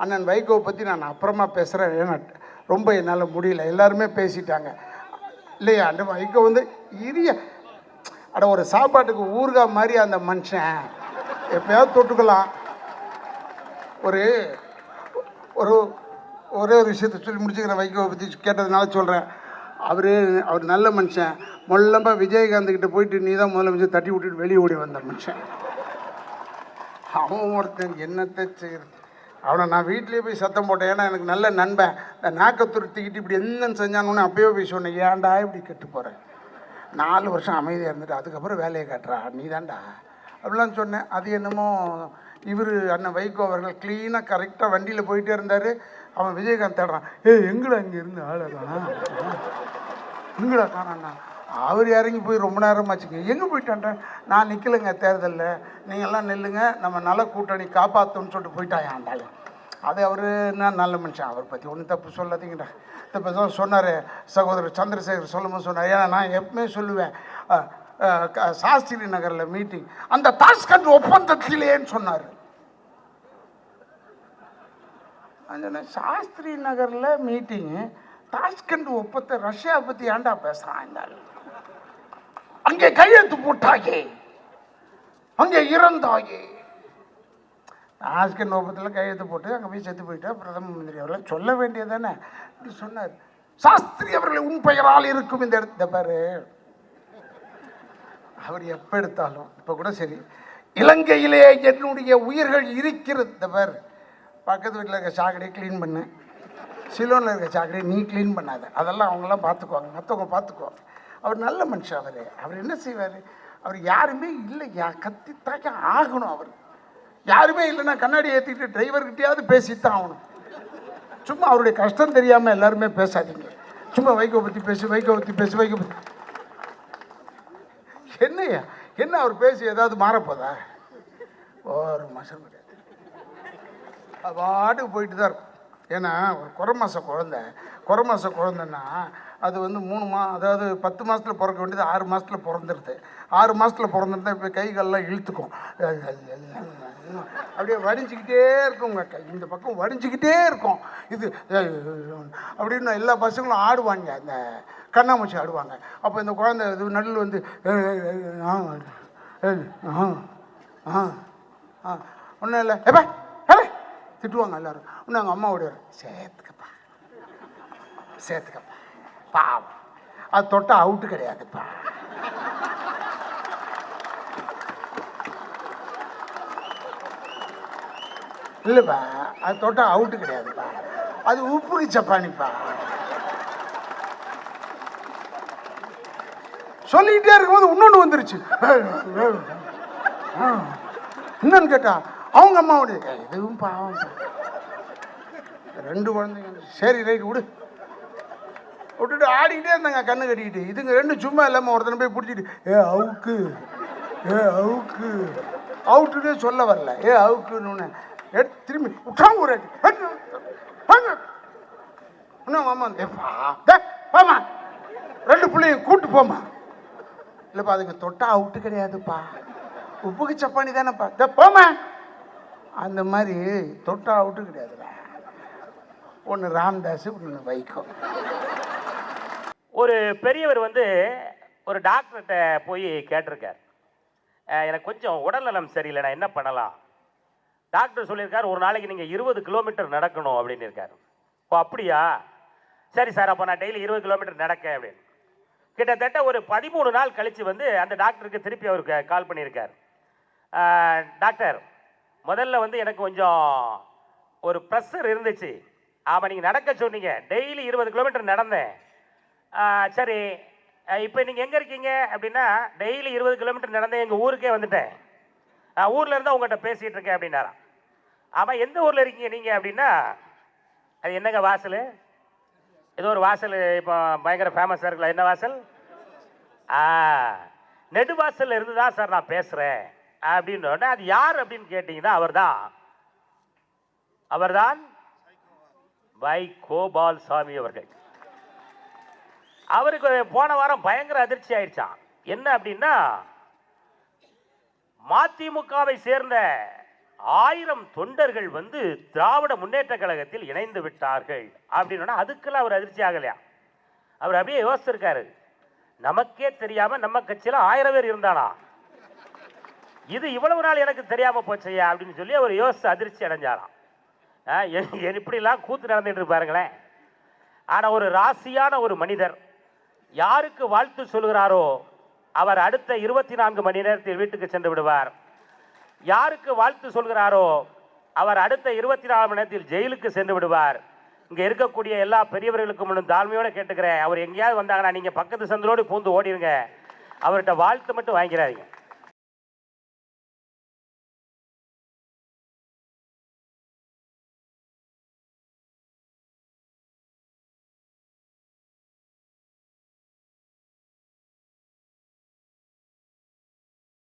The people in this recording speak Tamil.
அண்ணன் வைகோவை பற்றி நான் அப்புறமா பேசுகிறேன் ஏன்னா ரொம்ப என்னால் முடியல. எல்லாருமே பேசிட்டாங்க. இல்லையா அந்த வைகோ வந்து இரிய அட ஒரு சாப்பாட்டுக்கு ஊறுகா மாதிரி அந்த மனுஷன். எப்பயாவது தொட்டுக்கலாம். ஒரு ஒரு ஒரே ஒரு விஷயத்தை சொல்லி முடிச்சுக்கிறேன் வைகோவை பற்றி கேட்டதுனால சொல்கிறேன் அவர் அவர் நல்ல மனுஷன். மொல்லமாக விஜயகாந்த் கிட்டே போயிட்டு நீ தான் முதலமைச்சர் தட்டி விட்டுட்டு வெளியே ஓடி வந்த மனுஷன். அவன் ஒருத்தன் என்னத்தை செய்கிறது அவனை நான் வீட்லேயே போய் சத்தம் போட்டேன். ஏன்னா எனக்கு நல்ல நண்பன். இந்த நாக்கை துருத்திக்கிட்டு இப்படி என்ன செஞ்சானோன்னு அப்பயே போய் சொன்னேன் ஏன்டா இப்படி கெட்டு போகிறேன் நாலு வருஷம் அமைதியாக இருந்துட்டு அதுக்கப்புறம் வேலையை காட்டுறா. நீ தான்டா அப்படிலாம் சொன்னேன். அது என்னமோ இவர் அண்ணன் வைகோ அவர்கள் க்ளீனாக கரெக்டாக வண்டியில் போயிட்டே இருந்தார். அவன் விஜயகாந்த் தேடுறான். ஏ எங்கடா இங்கே இருந்து ஆளை எங்கடா காணாண்ணா அவர் இறங்கி போய் ரொம்ப நேரம் ஆச்சுங்க. எங்கே போயிட்டான்டேன் நான் நிற்கலைங்க தேர்தலில். நீங்கள்லாம் நில்லுங்க. நம்ம நல்ல கூட்டணி காப்பாற்றணும்னு சொல்லிட்டு போயிட்டான் ஆண்டாள் அது அவர் என்ன நல்ல மனுஷன்? அவரை பற்றி ஒன்றும் தப்பு சொல்லாதீங்கடா. இப்போ தான் சொன்னார். சகோதரர் சந்திரசேகர் சொல்லும்போது சொன்னார். ஏன்னா நான் எப்பவுமே சொல்லுவேன். சாஸ்திரி நகரில் மீட்டிங் அந்த தாஸ்கண்ட் ஒப்பந்தத்திலேன்னு சொன்னார். சாஸ்திரி நகரில் மீட்டிங்கு தாஷ்கண்ட் ஒப்பத்தை ரஷ்யா பற்றி ஏன்டா பேசுகிறான் இந்த அங்கே கையெழுத்து போட்டாயே. அங்கே இறந்தாயே. ஆஸ்கர் ஒப்பத்தில் கையெழுத்து போட்டு அங்கே போய் செத்து போயிட்டா பிரதம மந்திரி அவர்களை சொல்ல வேண்டியதானே இப்படி சொன்னார். சாஸ்திரி அவர்களை உன் பெயரால் இருக்கும் இந்த இடத்த பாரு. அவர் எப்போ எடுத்தாலும் இப்போ கூட சரி. இலங்கையிலே என்னுடைய உயிர்கள் இருக்கிறது. இந்த பக்கத்து வீட்டில் இருக்க சாக்கடையை க்ளீன் பண்ணு. சிலோனில் இருக்க சாக்கடையை நீ க்ளீன் பண்ணாத. அதெல்லாம் அவங்களாம் பார்த்துக்குவாங்க. மற்றவங்க பார்த்துக்குவாங்க. அவர் நல்ல மனுஷன் அவர். அவர் என்ன செய்வார்? அவர் யாருமே இல்லை. யா கத்தித்தாக்க ஆகணும் அவர். யாருமே இல்லைன்னா கண்ணாடி ஏற்றிக்கிட்டு டிரைவர்கிட்டயாவது பேசித்தான் ஆகணும். சும்மா அவருடைய கஷ்டம் தெரியாமல் எல்லாருமே பேசாதீங்க. சும்மா வைகோ பற்றி பேசி வைகோ பற்றி பேசி வைகோ பற்றி என்னய்யா? என்ன அவர் பேசி ஏதாவது மாறப்போதா? ஒரு மாதம் கிடையாது. அது பாட்டுக்கு போயிட்டு தான் இருக்கும். ஏன்னா ஒரு குறை மாத குழந்த. குறை மாத குழந்தைன்னா அது வந்து மூணு மா அதாவது பத்து மாதத்தில் பிறக்க வேண்டியது ஆறு மாதத்தில் பிறந்துருது. ஆறு மாதத்தில் பிறந்துருந்தா இப்போ கை கால்லாம் இழுத்துக்கும். அப்படியே வடிஞ்சிக்கிட்டே இருக்குங்க கை. இந்த பக்கம் வடிஞ்சிக்கிட்டே இருக்கும். இது அப்படின்னு எல்லா பசங்களும் ஆடுவாங்க. இந்த கண்ணாமூச்சி ஆடுவாங்க. அப்போ இந்த குழந்தை இது நடுவில் வந்து ஆ ஆ ஆ ஒன்றும் இல்லை. எப்போ திட்டுவாங்க எல்லாரும். இன்னும் எங்கள் அம்மா சேர்த்துக்கப்பா சேர்த்துக்கப்பா பாவம். அது தொட்டால் அவுட்டு கிடையாதுப்பா. இல்லைப்பா அது தொட்டால் அவுட்டு கிடையாதுப்பா. அது உப்புக்கு சப்பானிப்பா. சொல்லிக்கிட்டே இருக்கும்போது இன்னொன்று வந்துருச்சு. என்னன்னு கேட்டா அவங்க அம்மாவுடைய எதுவும் பாவம். ரெண்டு குழந்தைங்க. சரி ரைட் விடு. விட்டுட்டு ஆடிக்கிட்டே இருந்தாங்க கண்ணு கட்டிக்கிட்டு. இதுங்க ரெண்டும் சும்மா இல்லாமல் ஒருத்தனை போய் பிடிச்சிட்டு ஏ அவுக்கு ஏ அவுக்கு. அவுட்டுனே சொல்ல வரல. ஏ அவுக்குன்னு. எடுத்து திரும்பி உட்காங்க ஒரு இன்னும் மாமா வந்து, ரெண்டு பிள்ளையும் கூட்டு போமா இல்லைப்பா அதுக்கு தொட்டா அவுட்டு கிடையாதுப்பா. உப்புக்கு சப்பானி தானேப்பா. போமா போம்மா. அந்த மாதிரி தொட்டா அவுட்டு கிடையாதுடா. ஒன்று ராம்தாஸ் ஒன்று வைகோ. ஒரு பெரியவர் வந்து ஒரு டாக்டர்கிட்ட போய் கேட்டிருக்கார். எனக்கு கொஞ்சம் உடல்நலம் சரியில்லை நான் என்ன பண்ணலாம்? டாக்டர் சொல்லியிருக்கார் ஒரு நாளைக்கு நீங்கள் இருபது கிலோமீட்டர் நடக்கணும் அப்படின்னு இருக்கார். ஓ அப்படியா? சரி சார் அப்போ நான் டெய்லி இருபது கிலோமீட்டர் நடக்க அப்படின்னு. கிட்டத்தட்ட ஒரு பதிமூணு நாள் கழித்து வந்து அந்த டாக்டருக்கு திருப்பி அவருக்கு கால் பண்ணியிருக்கார். டாக்டர் முதல்ல வந்து எனக்கு கொஞ்சம் ஒரு ப்ரெஷர் இருந்துச்சு. ஆமாம் நீங்கள் நடக்க சொன்னீங்க. டெய்லி இருபது கிலோமீட்டர் நடந்தேன். சரி இப்போ நீங்கள் எங்கே இருக்கீங்க? அப்படின்னா டெய்லி இருபது கிலோமீட்டர் நடந்தேன் எங்கள் ஊருக்கே வந்துட்டேன். ஊரில் இருந்தால் உங்கள்கிட்ட பேசிகிட்டு இருக்கேன் அப்படின்னாராம். ஆமாம் எந்த ஊரில் இருக்கீங்க நீங்கள் அப்படின்னா அது என்னங்க வாசல்? ஏதோ ஒரு வாசல் இப்போ பயங்கர ஃபேமஸாக இருக்குல்ல என்ன வாசல்? ஆ நெடுவாசல்ல இருந்து தான் சார் நான் பேசுகிறேன் அப்படின்னு உடனே அது யார் அப்படின்னு கேட்டிங்கன்னா அவர்தான் அவர்தான் வை கோபால் சாமி அவர்கள். அவருக்கு போன வாரம் பயங்கர அதிர்ச்சி ஆயிடுச்சான் என்ன அப்படின்னா மதிமுகவை சேர்ந்த ஆயிரம் தொண்டர்கள் வந்து திராவிட முன்னேற்ற கழகத்தில் இணைந்து விட்டார்கள் அப்படின்னா அதுக்கெல்லாம் அவர் அதிர்ச்சி ஆகலையா? அவர் அப்படியே யோசிச்சிருக்காரு. நமக்கே தெரியாம நம்ம கட்சியில ஆயிரம் பேர் இருந்தானா? இது இவ்வளவு நாள் எனக்கு தெரியாமல் போச்சையா அப்படின்னு சொல்லி அவர் யோசிச்சு அதிர்ச்சி அடைஞ்சாராம். ஆ, இப்படிலாம் கூத்து நடந்துட்டு பாருங்களேன். ஆனால் ஒரு ராசியான ஒரு மனிதர் யாருக்கு வாழ்த்து சொல்கிறாரோ அவர் அடுத்த இருபத்தி நான்கு மணி நேரத்தில் வீட்டுக்கு சென்று விடுவார். யாருக்கு வாழ்த்து சொல்கிறாரோ அவர் அடுத்த இருபத்தி நாலு மணி நேரத்தில் ஜெயிலுக்கு சென்று விடுவார். இங்கே இருக்கக்கூடிய எல்லா பெரியவர்களுக்கும் முன்னும் தாழ்மையோடு கேட்டுக்கிறேன். அவர் எங்கேயாவது வந்தாங்கன்னா நீங்கள் பக்கத்து சந்திரோடு பூந்து ஓடிடுங்க அவர்கிட்ட வாழ்த்து மட்டும் வாங்கிறாதீங்க